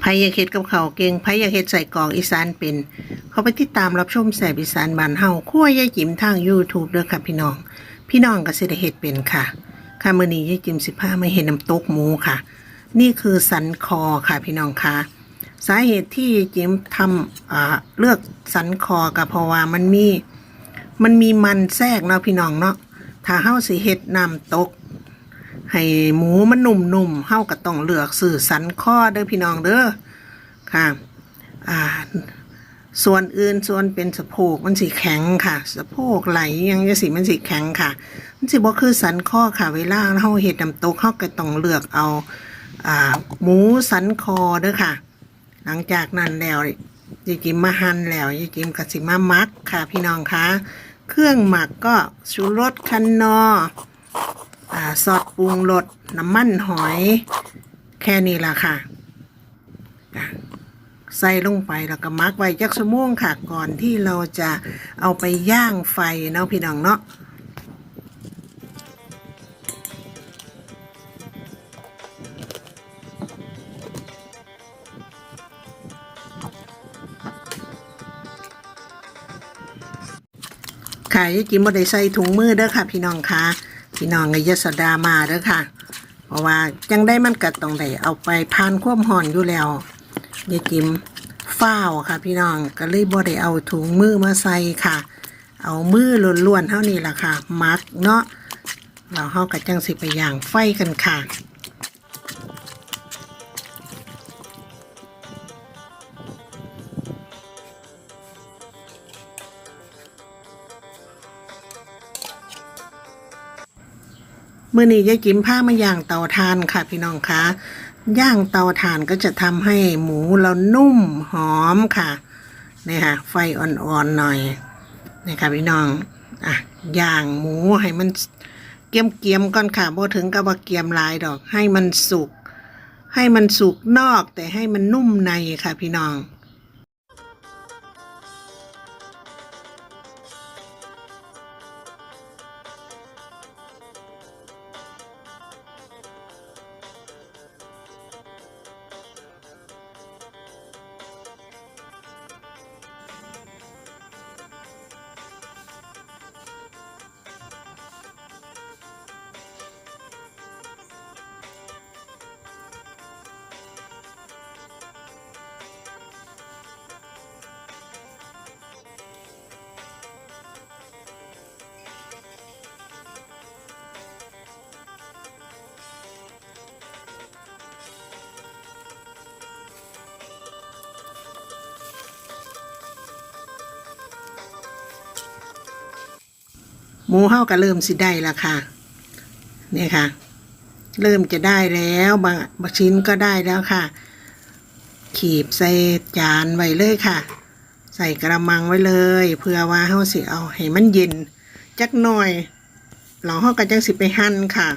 ไผอยากเฮ็ดกับเขาเก่งไผอยากเฮ็ดใส่กรอกอีสานเป็น เขาไปติดตามรับชมแสบอีสานบ้านเฮาครัวยายจิ๋มทาง YouTube เด้อค่ะพี่น้อง พี่น้องก็สิได้เฮ็ดเป็นค่ะ ค่ะมื้อนี้ยายจิ๋มสิพามาเฮ็ดน้ำตกหมูค่ะ นี่คือสันคอค่ะพี่น้องค่ะ สาเหตุที่ยายจิ๋มทำอ่าเลือกสันคอก็เพราะว่ามันมี มันมีมันแทรกเนาะพี่น้องเนาะถ้าเฮาสิเฮ็ดน้ำตก ให้หมูมันนุ่มๆเฮาก็ต้องเลือกสื่อสันข้อเด้อพี่น้องเด้อค่ะ อ่า ส่วนอื่นส่วนเป็นสะโพกมันสิแข็งค่ะ สะโพกไหลยังจะสิมันสิแข็งค่ะ มันสิบ่คือสันข้อค่ะ เวลาเฮาเฮ็ดน้ำตกเฮาก็ต้องเลือกเอา อ่า หมูสันคอเด้อค่ะ หลังจากนั้นแล้วยายจิมมาหั่นแล้วยายจิมก็สิมามักค่ะ พี่น้องคะเครื่องหมักก็ชูรสคันนอ อ่าซอสปรุงรสน้ำมันหอย แค่นี้ละค่ะ ใส่ลงไปแล้วก็มักไว้จักชั่วโมงค่ะ ก่อนที่เราจะเอาไปย่างไฟเนาะพี่น้องเนาะค่ะยายจิมบ่ได้ใส่ถุงมือเด้อค่ะ พี่น้องค่ะ พี่น้องอยศดามาเด้อค่ะ เพราะว่าจังได้มันก็ต้องไหนเอาไปพานควบห่อนอยู่แล้วยายจิมฟ้าวค่ะ พี่น้องก็เลยบ่ได้เอาถุงมือมาใส่ค่ะ เอามือล้วนๆเท่านี้ล่ะค่ะ มักเนาะเราเฮากับจังสิไปอย่างไฟกันค่ะ มื่อนี้ยายจิ๋มผ้ามาย่างเตาถ่านค่ะพี่น้องคะย่างเตาถ่านก็จะทำให้หมูเรานุ่มหอมค่ะนี่ค่ะ ไฟอ่อนๆหน่อยนี่ค่ะพี่น้องอะย่างหมูให้มันเกียมเกียมๆก่อนค่ะบ่ถึงกับว่าเกียมลายดอก ให้มันสุก ให้มันสุกนอกแต่ให้มันนุ่มในค่ะพี่น้อง หมูเฮาก็เริ่มสิได้ละค่ะเนี่ยค่ะ เริ่มจะได้แล้วบางบางชิ้นก็ได้แล้วค่ะ ขีบใส่จานไว้เลยค่ะ ใส่กระมังไว้เลย เพื่อว่าเฮาสิเอาให้มันเย็น จักหน่อยเราเฮาก็จังสิไปหั่นค่ะ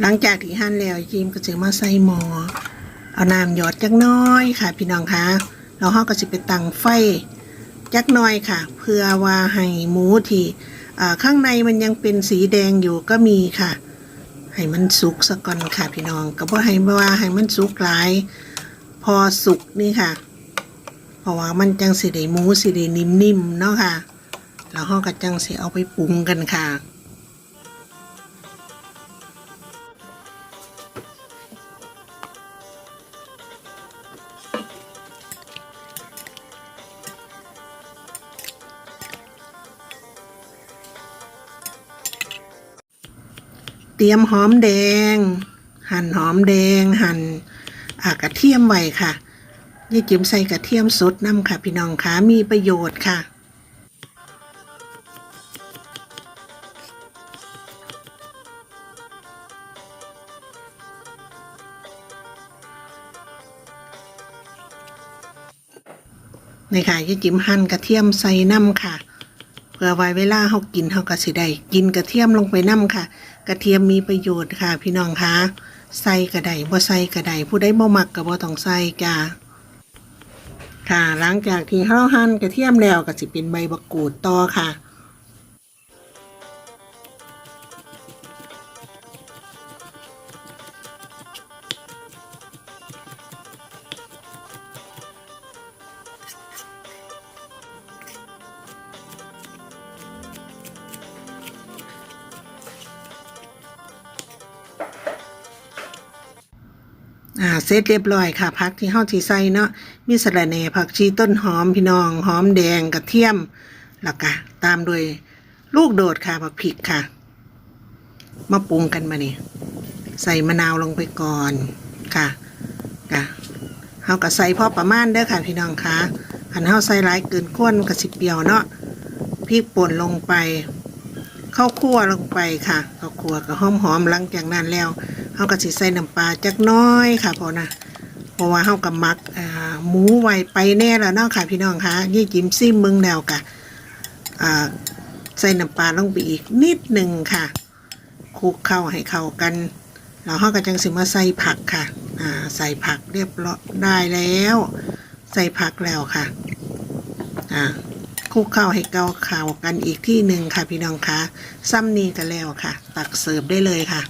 หลังจากที่หั่นแล้วจิมก็จะมาใส่หมอเอาน้ำหยอดจักน้อยค่ะ พี่น้องคะแล้วเราก็จะไปตั้งไฟจักน้อยค่ะ เพื่อว่าให้หมูที่ข้างในมันยังเป็นสีแดงอยู่ก็มีค่ะ ให้มันสุกสักก่อนค่ะ พี่น้องก็บ่ให้ว่าให้มันสุกหลาย พอสุกนี่ค่ะ เพราะว่ามันจังสิได้หมูสิได้นิ่มๆเนาะค่ะ แล้วเราก็จังสิเอาไปปรุงกันค่ะ เตรียมหอมแดง หั่นหอมแดง หั่นกระเทียมไว้ค่ะยายจิ๋มใส่กระเทียมสดน้ำค่ะ พี่น้องคะมีประโยชน์ค่ะนี่ค่ะยายจิ๋มหั่นกระเทียมใส่น้ำค่ะ พื่อไว้เวลาเขากินเขาก็สิได้กินกระเทียมลงไปน้ำค่ะ กระเทียมมีประโยชน์ค่ะ พี่น้องคะใส่กระไดบ่ใส่กระไดผู้ใดบ่มักก็บ่ต้องใส่จ้าค่ะหลังจากที่เฮาหั่นกระเทียมแล้วก็สิเป็นใบบักกูดต่อค่ะ อ่าเสร็จเรียบร้อยค่ะผักที่เฮาสิใส่เนาะมีสะระแหน่ผักชีต้นหอมพี่น้องหอมแดงกระเทียมแล้วก็ตามด้วยลูกโดดค่ะผักพริกค่ะ มาปรุงกันมานี่ใส่มะนาวลงไปก่อนค่ะค่ะเฮาก็ใส่พอประมาณเด้อค่ะพี่น้องคะคันเฮาใส่หลายเกินข้นก็สิเปรี้ยวเนาะพริกป่นลงไปข้าวคั่วลงไปค่ะข้าวคั่วก็หอมหอมๆหลังจากนั้นแล้ว เฮาก็สิใส่น้ำปลาจักน้อยค่ะพอนะเพราะว่าเฮากับมักหมูไว้ไปแน่แล้วเนาะค่ะพี่น้องคะยี่จิ้มซิมมึงแนวกะใส่น้ำปลาลงไปอีกนิดหนึ่งค่ะคลุกเข้าให้เข้ากันแล้วเฮาก็จังสิมาใส่ผักค่ะใส่ผักเรียบร้อยได้แล้ว ใส่ผักแล้วค่ะคลุกเข้าให้เกาข่าวกันอีกที่หนึ่งค่ะพี่น้องคะซ้ำนี้กันแล้วค่ะ ตักเสิร์ฟได้เลยค่ะ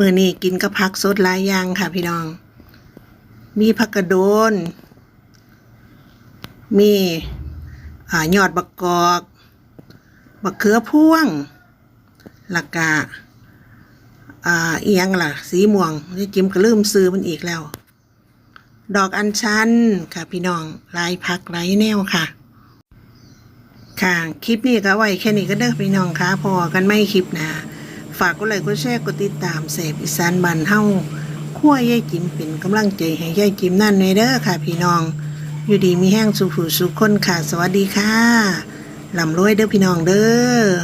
มือนี้กินกับผักสดหลายอย่างค่ะพี่น้อง มีผักกระโดน มีอยอดบักกอกบักเขือพ่วงลักกะอ่าเอียงล่ะ สีม่วงนี่จิมก็ลืมซื้อมันอีกแล้ว ดอกอัญชันค่ะพี่น้องลายผักลายแนวค่ะ ค่ะ คลิปนี้ก็ไว้แค่นี้ก็เด้อพี่น้องค่ะพอกันไม่คลิปหนะ ฝากกดไลค์กดแชร์กดติดตามเสพอีสานบันเฮาขั้วยายจิมเป็นกำลังใจให้ยายจิมนั่นในเด้อค่ะ พี่น้อง อยู่ดีมีแห้งสุขสุขคนค่ะ สวัสดีค่ะลำรวยเด้อพี่น้องเด้อ